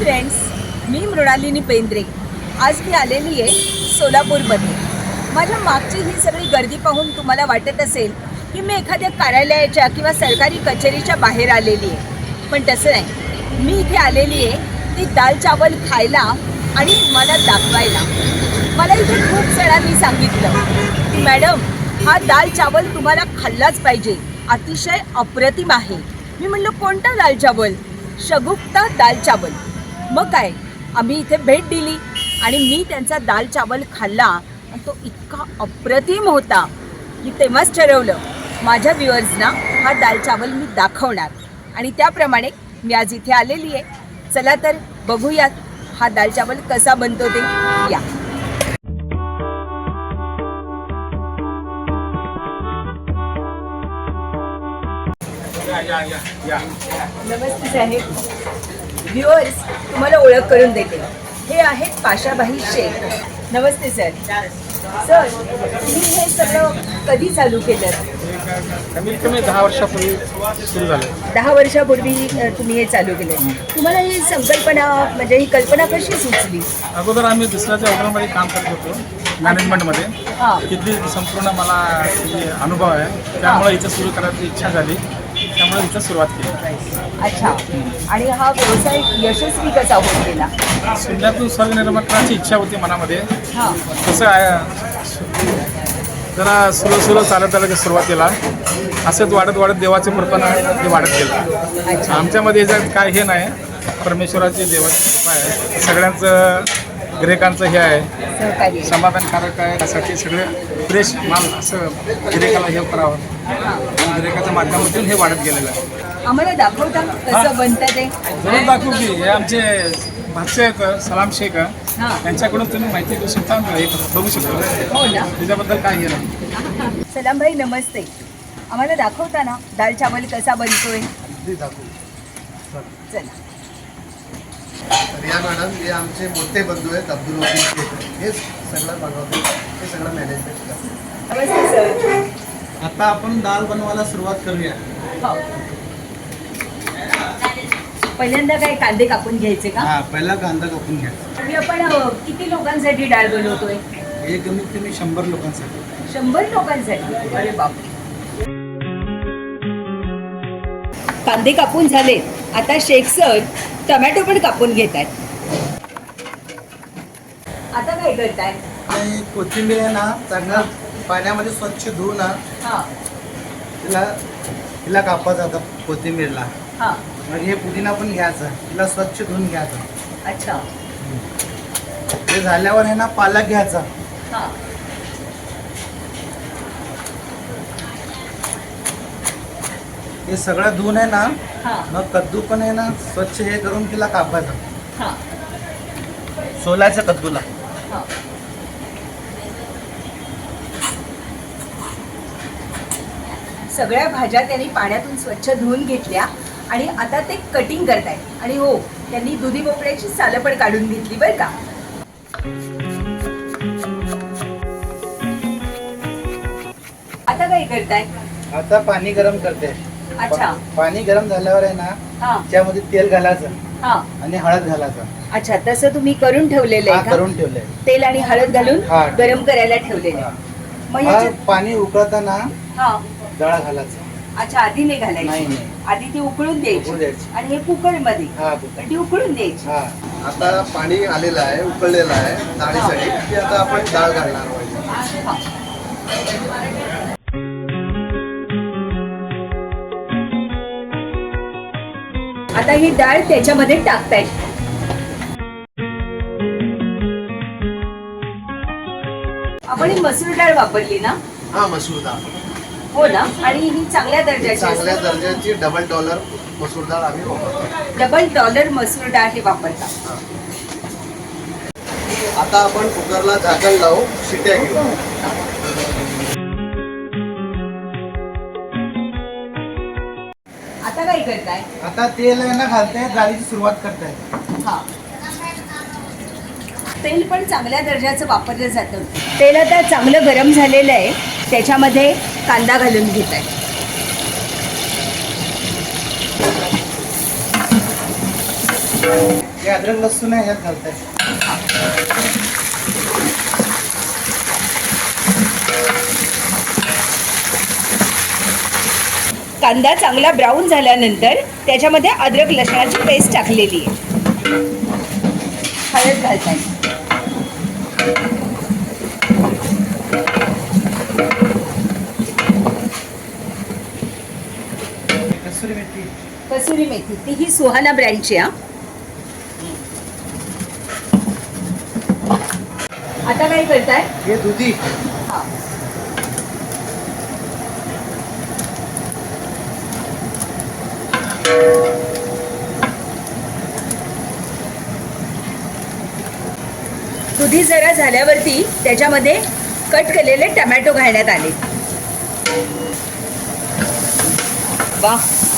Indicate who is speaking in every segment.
Speaker 1: Friends मी मृणालिनी पेंद्रे. आज मी आलेली आहे सोलापूरमध्ये. माझ्या मागची ही सगळी गर्दी पाहून तुम्हाला वाटत असेल की मी एखाद्या कार्यालयाच्या किंवा सरकारी कचेरीच्या बाहेर आलेली आहे. पण तसं नाही. मी इथे आलेली आहे ती दाल चावल खायला आणि तुम्हाला दाखवायला. मला इथे खूप जणांनी सांगितलं की मॅडम हा दाल चावल तुम्हाला खाल्लाच पाहिजे. अतिशय अप्रतिम आहे. मी म्हणलं कोणता दाल चावल? शगुप्ता दाल चावल. मग काय? आम्ही इथे भेट दिली आणि मी त्यांचा दाल चावल खाल्ला. आणि तो इतका अप्रतिम होता मी तेव्हाच ठरवलं माझ्या व्ह्युअर्सना हा दाल चावल मी दाखवणार. आणि त्याप्रमाणे मी आज इथे आलेली आहे. चला तर बघूयात हा दाल चावल कसा बनतो ते. या. नमस्ते साहेब. व्ह्युअर्स तुम्हाला ओळख करून देते. हे आहेत पाशाबाई शेख. नमस्ते सर सर तुम्ही हे सगळं कधी चालू केलं?
Speaker 2: कमीत कमी दहा वर्षापूर्वी सुरू झालं.
Speaker 1: दहा वर्षापूर्वी तुम्ही हे चालू केलं. तुम्हाला ही संकल्पना म्हणजे ही कल्पना कशी सुचली?
Speaker 2: अगोदर आम्ही दुसऱ्याच्या हॉटेलमध्ये काम करत होतो मॅनेजमेंटमध्ये
Speaker 1: हां.
Speaker 2: तिथली संपूर्ण मला अनुभव आहे. त्यामुळे इथं सुरू करायची इच्छा झाली. त्यामुळे इथं सुरुवात केली.
Speaker 1: अच्छा. आणि हा व्यवसाय यशस्वी कसा होत गेला?
Speaker 2: शून्यातून स्वर्गनिर्माण करण्याची इच्छा होती मनामध्ये.
Speaker 1: हां.
Speaker 2: कसं आहे. जरा सुरू सुरू चालत आलं की सुरुवातीला. असंच वाढत वाढत देवाचे कृपण ते वाढत गेलं.
Speaker 1: अच्छा.
Speaker 2: आमच्यामध्ये याच्यात काय हे नाही. परमेश्वराची देवाची कृपा आहे. सगळ्यांचं गिरेकांचं हे आहे. समाधानकारक आहे. त्यासाठी सगळे फ्रेश माल असं गिरेकाला हे करावं. आणि गिरेकाच्या माध्यमातून हे वाढत गेलेलं आहे.
Speaker 1: आम्हाला दाखवता कसं बनतं ते?
Speaker 2: जरूर दाखवू की. हे आमचे भाष्य आहेत सलाम शेख
Speaker 1: हां.
Speaker 2: त्यांच्याकडून तुम्ही माहिती घेऊ शकता. हे बघू शकता.
Speaker 1: हो ना.
Speaker 2: त्याच्याबद्दल काय हे नाही.
Speaker 1: सलाम भाई नमस्ते. आम्हाला दाखवता ना दाल चावल कसा बनतोय? चला.
Speaker 3: तर या मॅडम हे आमचे मोठे बंधू आहेत अब्दुल वकील हेच सगळं बनवते हे सगळं मॅनेजमेंट करतात
Speaker 4: आता आपण दाल बनवायला सुरुवात करूया.
Speaker 1: हो. पहिल्यांदा काय कांदे कापून घ्यायचे का?
Speaker 4: हा पहिला कांदा कापून घ्या.
Speaker 1: तुम्ही आपण किती लोकांसाठी डाळ बनवतोय?
Speaker 4: हे कमीत कमी शंभर लोकांसाठी.
Speaker 1: शंभर लोकांसाठी? अरे बाप कांदे कापून झाले. आता शेख सर टमॅटो पण कापून घेत आहेत आता काय करताय?
Speaker 4: आणि कोथिंबीर आहे ना चांगला पाण्यामध्ये स्वच्छ धुवून ना
Speaker 1: हा.
Speaker 4: तिला तिला कापायचं आता कोथिंबीरला.
Speaker 1: हा.
Speaker 4: मग हे पुदिना पण घ्यायचा तिला स्वच्छ धुवून घ्यायचा.
Speaker 1: अच्छा.
Speaker 4: ते झाल्यावर आहे ना पालक घ्यायचा.
Speaker 1: हा.
Speaker 4: हे सगळं धुवून आहे ना
Speaker 1: हा.
Speaker 4: मग कद्दू पण आहे ना स्वच्छ हे करून तिला कापायचं.
Speaker 1: हा.
Speaker 4: सोलायचं कद्दूला.
Speaker 1: हा. सगळ्या भाज्या त्यांनी पाण्यातून स्वच्छ धुवून घेतल्या आणि आता ते कटिंग करतायत. आणि हो त्यांनी दुधी भोपळ्याची सालं पण काढून घेतली बरं का. आता काय करताय?
Speaker 4: आता पाणी गरम करते.
Speaker 1: अच्छा.
Speaker 4: पाणी गरम झाल्यावर आहे ना
Speaker 1: हा.
Speaker 4: त्यामध्ये तेल घालायचं
Speaker 1: हा.
Speaker 4: आणि हळद घालायचं.
Speaker 1: अच्छा तसं तुम्ही करून ठेवलेलं
Speaker 4: हा
Speaker 1: आहे का?
Speaker 4: करून ठेवलंय.
Speaker 1: तेल आणि हळद घालून
Speaker 4: हा.
Speaker 1: गरम करायला ठेवलेलं
Speaker 4: हा.
Speaker 1: आहे मग
Speaker 4: पाणी उकळताना
Speaker 1: हा.
Speaker 4: डाळ घालायचं.
Speaker 1: अच्छा आधी नाही
Speaker 4: नाही
Speaker 1: घालायची?
Speaker 4: नाही
Speaker 1: आधी ती उकळून द्यायची. आणि हे कुकरमध्ये
Speaker 4: हा
Speaker 1: पण ती उकळून द्यायची.
Speaker 4: हा.
Speaker 3: आता पाणी आलेलं आहे उकळलेलं आहे डाळीसाठी. ते आता आपण डाळ घालणार आहोत.
Speaker 1: हा. आता ही डाळ त्याच्यामध्ये टाकतायत. आपण ही मसूर डाळ वापरली ना?
Speaker 3: हा मसूर डाळ.
Speaker 1: हो ना? आणि ही चांगल्या दर्जाची
Speaker 3: चांगल्या
Speaker 1: असते.
Speaker 3: दर्जाची डबल डॉलर मसूर डाळ आम्ही वापरतो.
Speaker 1: डबल डॉलर मसूर डाळ हे वापरतात
Speaker 3: आता आपण कुकरला झाकण लावू शिट्या घेऊ.
Speaker 1: करताय?
Speaker 4: आता तेल ना घालताय डाळीची सुरुवात करताय.
Speaker 1: हा. तेल पण चांगल्या दर्जाचं वापरलं जातं. तेल आता चांगलं गरम झालेलं आहे त्याच्यामध्ये कांदा घालून घेत आहे
Speaker 4: हे अद्रक लसूण आहे ह्यात घालताय.
Speaker 1: कांदा चांगला ब्राऊन झाल्यानंतर त्याच्यामध्ये अद्रक लसणाची पेस्ट टाकलेली आहे. हळद
Speaker 4: कसुरी मेथी.
Speaker 1: ती ही सुहाना ब्रँडची हा. आता काय करताय?
Speaker 4: हे दुधी.
Speaker 1: दुधी जरा झाल्यावरती त्याच्यामध्ये कट केलेले टमॅटो घालण्यात आले. वा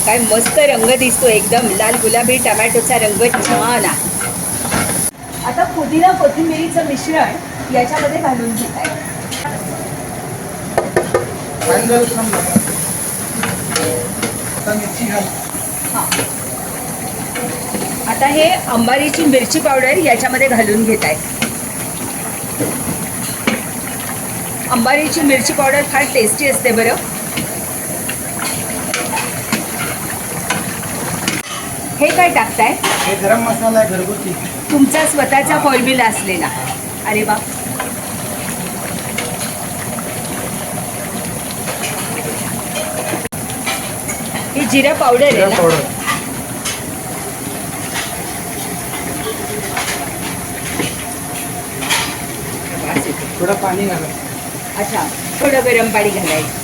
Speaker 1: काय मस्त रंग दिसतो एकदम. लाल गुलाबी टमॅटोचा रंग छान आहे. आता पुदिना कोथिंबिरीचं मिश्रण याच्यामध्ये घालून घेत आहे हा. आता हे अंबारीची मिरची पावडर याच्यामध्ये घालून घेत आहे अंबारीची मिरची पावडर फार टेस्टी असते बरं. हे काय टाकताय?
Speaker 4: हे गरम मसाला आहे घरगुती.
Speaker 1: तुमचा स्वतःचा फॉर्म्युला असलेला. अरे वा. ही जिरा पावडर आहे ना?
Speaker 4: पावडर. थोडं पाणी घाला.
Speaker 1: अच्छा थोडं गरम पाणी घालायचं.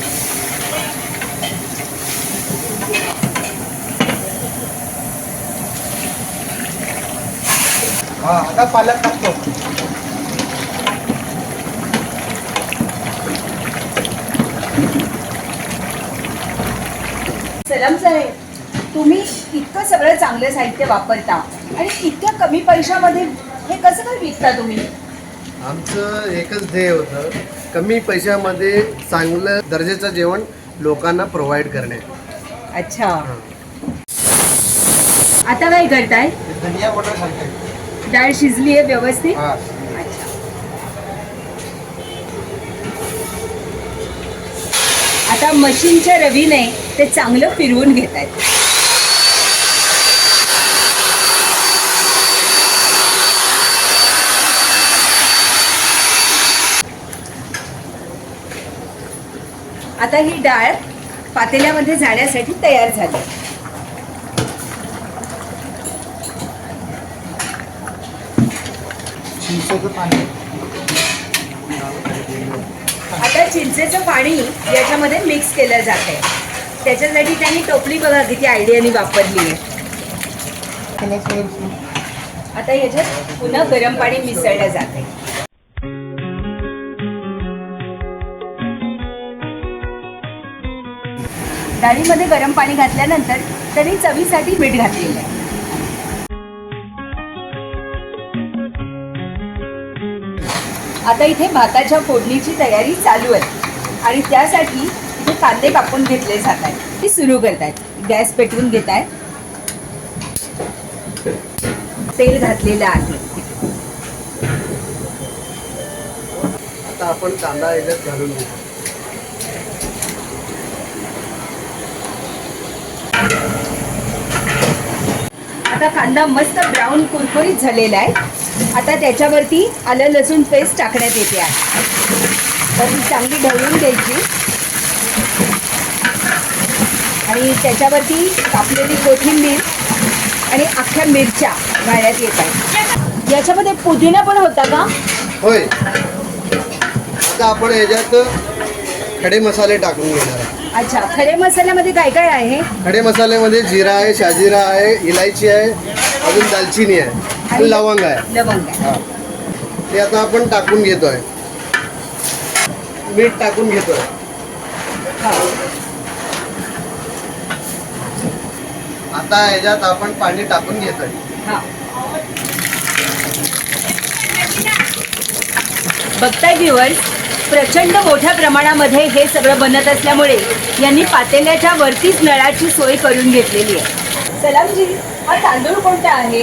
Speaker 4: हा आता पालक टाकतो.
Speaker 1: सलाम साहेब तुम्ही इतकं सगळं चांगलं साहित्य वापरता आणि इतक्या कमी पैशामध्ये हे कसं काय विकता तुम्ही?
Speaker 3: आमचं एकच ध्येय होतं कमी पैशामध्ये चांगलं दर्जाचं जेवण लोकांना प्रोव्हाइड करणे.
Speaker 1: अच्छा. आता काय करताय?
Speaker 4: हे धनिया घालताय
Speaker 1: डाळ शिजली आहे व्यवस्थित?
Speaker 4: हा.
Speaker 1: अच्छा. आता मशीनच्या रवीने ते चांगलं फिरवून घेत आहेत आता ही डाळ पातेल्यामध्ये जाण्यासाठी तयार झाली. आता चिंचेचं पाणी याच्यामध्ये मिक्स केलं जात आहे त्याच्यासाठी त्यांनी टोपली बघा किती आयडियाने वापरली आहे. आता याच्यात पुन्हा गरम पाणी मिसळलं जाते डाळीमध्ये गरम पाणी घातल्यानंतर त्यांनी चवीसाठी मीठ घातलेलं आहे. आता इथे भाताच्या फोडणीची तयारी चालू आहे. आणि त्यासाठी इथे कांदे कापून घेतले जात आहेत. ते सुरू करत आहेत गॅस पेटवून घेत आहेत तेल घातलेलं आहे.
Speaker 3: आता आपण कांदा याच्यात घालून घेतो
Speaker 1: आता कांदा मस्त ब्राऊन कुरकुरीत झालेला आहे. आता त्याच्यावरती आलं लसूण पेस्ट टाकण्यात येते आहे. तर ती चांगली ढवळून घ्यायची. आणि त्याच्यावरती कापलेली कोथिंबीर आणि अख्ख्या मिरच्या घालण्यात येत आहेत. याच्यामध्ये पुदिना पण होता का?
Speaker 3: होय. आता आपण याच्यात खडे मसाले टाकून घेणार आहे
Speaker 1: अच्छा खडे मसाल्यामध्ये काय काय आहे?
Speaker 3: खडे मसाल्यामध्ये जिरा आहे शाजिरा आहे इलायची आहे अजून दालचिनी आहे आणि लवंग आहे.
Speaker 1: लवंग आहे.
Speaker 3: ते आता आपण टाकून घेतोय. मीठ टाकून घेतोय.
Speaker 1: हा.
Speaker 3: आता याच्यात आपण पाणी टाकून घेतोय.
Speaker 1: हा. बघताय व्ह्युअर्स प्रचंड मोठ्या प्रमाणामध्ये हे सगळं बनत असल्यामुळे यांनी पातेल्याच्या वरतीच नळाची सोय करून घेतलेली आहे. सलामजी हा तांदूळ कोणता आहे?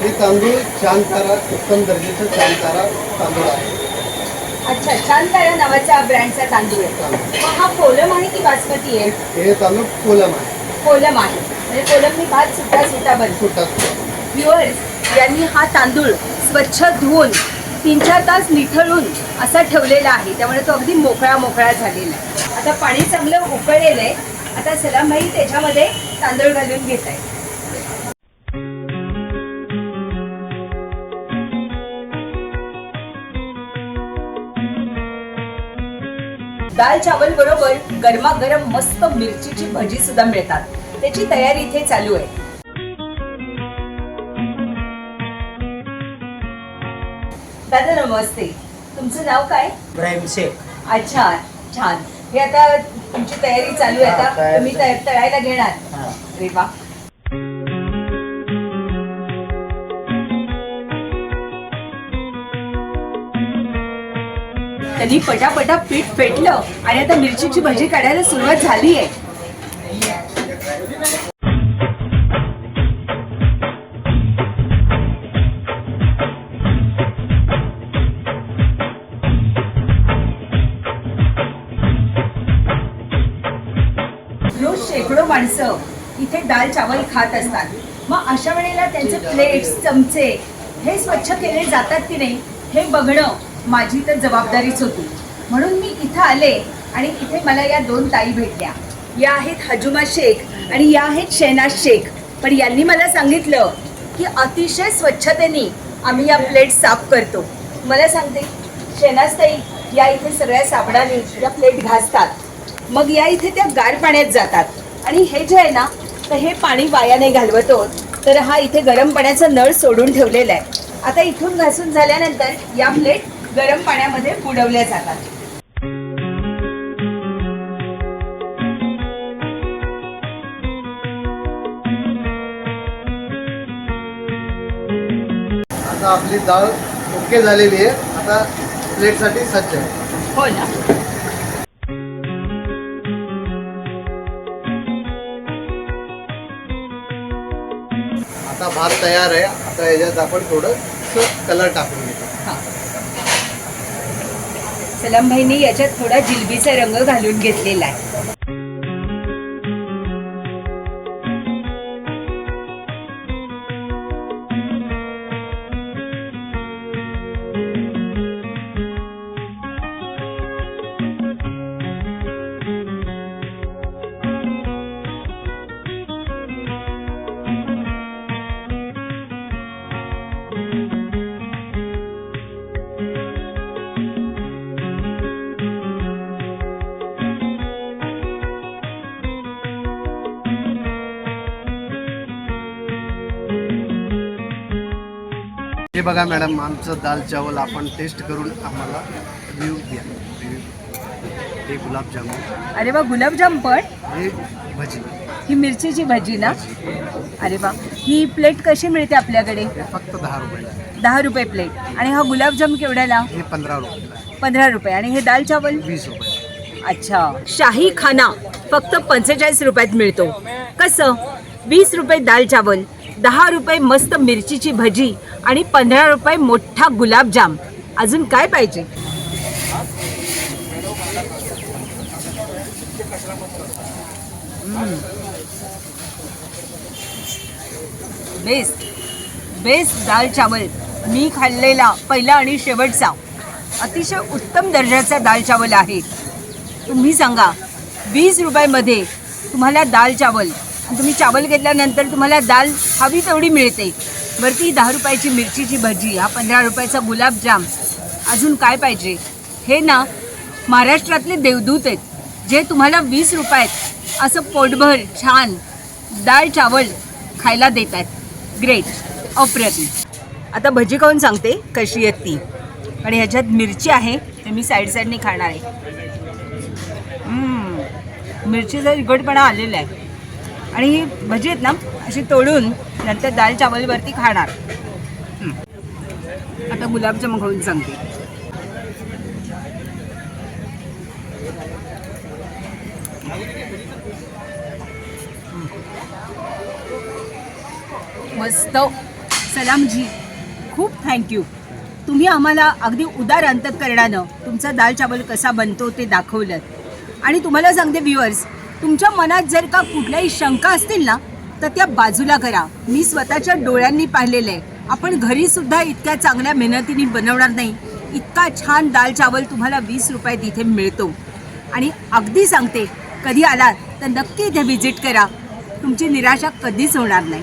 Speaker 3: हे तांदूळ चांदतारा उत्तम दर्जाचं चांदतारा तांदूळ आहे.
Speaker 1: अच्छा छान तारा नावाचा ब्रँडचा तांदूळ आहे. मग हा कोलम आहे की बासमती आहे?
Speaker 3: हे तांदूळ कोलम आहे.
Speaker 1: कोलम आहे. म्हणजे कोलमनी भात सुट्टा सुट्टा बनतो.
Speaker 3: सुट्टा
Speaker 1: व्ह्युअर्स यांनी हा तांदूळ स्वच्छ धुवून तीन चार तास निथळून असा ठेवलेला आहे. त्यामुळे तो अगदी मोकळा मोकळा झालेला आहे. आता पाणी चांगलं उकळलेलं आहे. आता सलामभाई त्याच्यामध्ये तांदूळ घालून घेत आहे दाल चावल बरोबर गरमागरम मस्त मिरचीची भजी सुद्धा मिळतात. त्याची तयारी इथे चालू आहे. दादा नमस्ते. तुमचं नाव काय?
Speaker 4: इब्राहिम शेख.
Speaker 1: अच्छा छान. हे आता तुमची तयारी चालू आहे
Speaker 4: हा,
Speaker 1: आता.
Speaker 4: तयारी
Speaker 1: तुम्ही तया- तळायला घेणार.
Speaker 4: हा.
Speaker 1: अरे वा. त्यांनी पटापटा पीठ फेटलं आणि आता मिरचीची भजी काढायला सुरुवात झाली आहे माणसं इथे दाल चावल खात असतात. मग अशा वेळेला त्यांचे प्लेट्स चमचे हे स्वच्छ केले जातात की नाही हे बघणं माझी तर जबाबदारीच होती. म्हणून मी इथं आले आणि इथे मला या दोन ताई भेटल्या. या आहेत हजुमा शेख आणि या आहेत शहनाज शेख. पण यांनी मला सांगितलं की अतिशय स्वच्छतेने आम्ही या प्लेट साफ करतो. मला सांगते शहनाज ताई या इथे सगळ्या साबणाने या प्लेट घासतात. मग या इथे त्या गार पाण्यात जातात. आणि हे जे आहे ना तर हे पाणी वाया नाही घालवत. तर हा इथे गरम पाण्याचा नळ सोडून ठेवलेला आहे. आता इथून घासून झाल्यानंतर या प्लेट गरम पाण्यामध्ये बुडवल्या जातात.
Speaker 3: आता आपली डाळ ओके झालेली आहे. आता प्लेटसाठी सज्ज आहे.
Speaker 1: हो ना.
Speaker 3: तयार आहे. आता याच्यात आपण थोडं कलर टाकून घेतो.
Speaker 1: हा. सलाम भाईने याच्यात थोडा जिलबीचा रंग घालून घेतलेला आहे.
Speaker 3: हे बघा मॅडम आमचं दाल चावल आपण टेस्ट करून आम्हाला रिव्ह्यू द्या. रिव्ह्यू हे गुलाबजामुन.
Speaker 1: अरे वा गुलाबजाम पण?
Speaker 3: हे भजी.
Speaker 1: ही मिरचीची भजी ना? अरे वा. ही प्लेट कशी मिळते आपल्याकडे?
Speaker 3: हे फक्त दहा रुपयाला आहे.
Speaker 1: दहा रुपये प्लेट आणि हा गुलाबजाम केवढ्याला?
Speaker 3: हे पंधरा रुपयाला आहे.
Speaker 1: पंधरा रुपये. आणि हे दाल चावल?
Speaker 3: वीस रुपये.
Speaker 1: अच्छा. शाही खाना फक्त पंचेचाळीस रुपयात मिळतो. कसं? वीस रुपये दाल चावल. दहा रुपये मस्त मिरचीची भजी आणि पंधरा रुपये मोठा गुलाबजाम. अजून काय पाहिजे? बेस्ट. बेस्ट दाल चावल. मी खाल्लेला पहिला आणि शेवटचा. अतिशय उत्तम दर्जाचा दाल चावल आहे. तुम्ही सांगा वीस रुपयामध्ये तुम्हाला दाल चावल तुम्ही चावल घेतल्यानंतर तुम्हाला दाल हवी तेवढी मिळते. वरती दहा रुपयाची मिरचीची भजी हा पंधरा रुपयाचा गुलाबजाम. अजून काय पाहिजे? हे ना महाराष्ट्रातले देवदूत आहेत. जे तुम्हाला वीस रुपयात असं पोटभर छान दाळ चावल खायला देत आहेत ग्रेट अप्रतिम. आता भजी खाऊन सांगते कशी आहेत ती. आणि ह्याच्यात मिरची आहे ते मी साईड साईडने खाणार आहे. मिरचीचा तिखटपणा आलेला आहे. आणि भजी आहेत ना अशी तोडून नंतर दाल चावलवरती खाणार. आता गुलाबजाम खाऊन सांगते. मस्त. सलामजी खूप थँक्यू तुम्ही आम्हाला अगदी उदार अंतकरणानं तुमचा दाल चावल कसा बनतो ते दाखवलं. आणि तुम्हाला सांगते व्ह्युअर्स तुमच्या मनात जर का कुठल्याही शंका असतील ना तर त्या बाजूला करा. मी स्वतःच्या डोळ्यांनी पाहिलेलं आहे आपण घरीसुद्धा इतक्या चांगल्या मेहनतीने बनवणार नाही. इतका छान दाल चावल तुम्हाला वीस रुपयात इथे मिळतो. आणि अगदी सांगते कधी आलात तर नक्की इथे व्हिजिट करा. तुमची निराशा कधीच होणार नाही.